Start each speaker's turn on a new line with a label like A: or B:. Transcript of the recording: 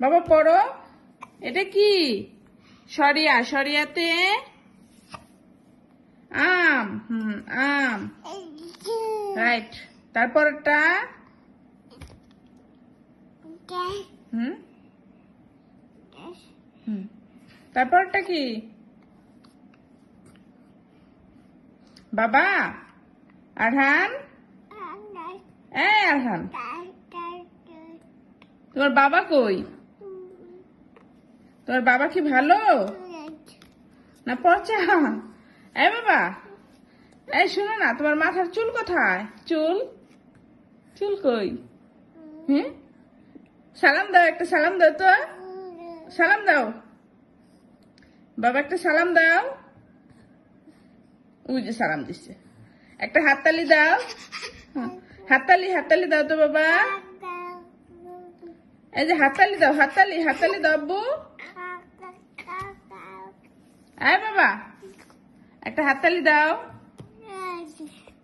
A: বাবা পড়ো। এটা কি? সরিয়া সরিয়াতে আম হুম আম। রাইট তারপরটা? হুম? হুম। তারপরটা কি? বাবা আরহান? এ আরহান। তোমার বাবা কই? তোমার বাবা কি ভালো? না পচা। এ বাবা এই শোনো না তোমার মাথার চুল কোথায়? চুল? চুল কই? হুম? সালাম দাও একটা সালাম দাও তো। সালাম দাও। বাবা একটা সালাম দাও। ওই যে সালাম দিচ্ছে। একটা হাততালি দাও। হ্যাঁ, হাততালি হাততালি দাও তো বাবা। এই যে হাততালি দাও হাততালি হাততালি দাও আব্বু। আয় বাবা একটা হাততালি দাও।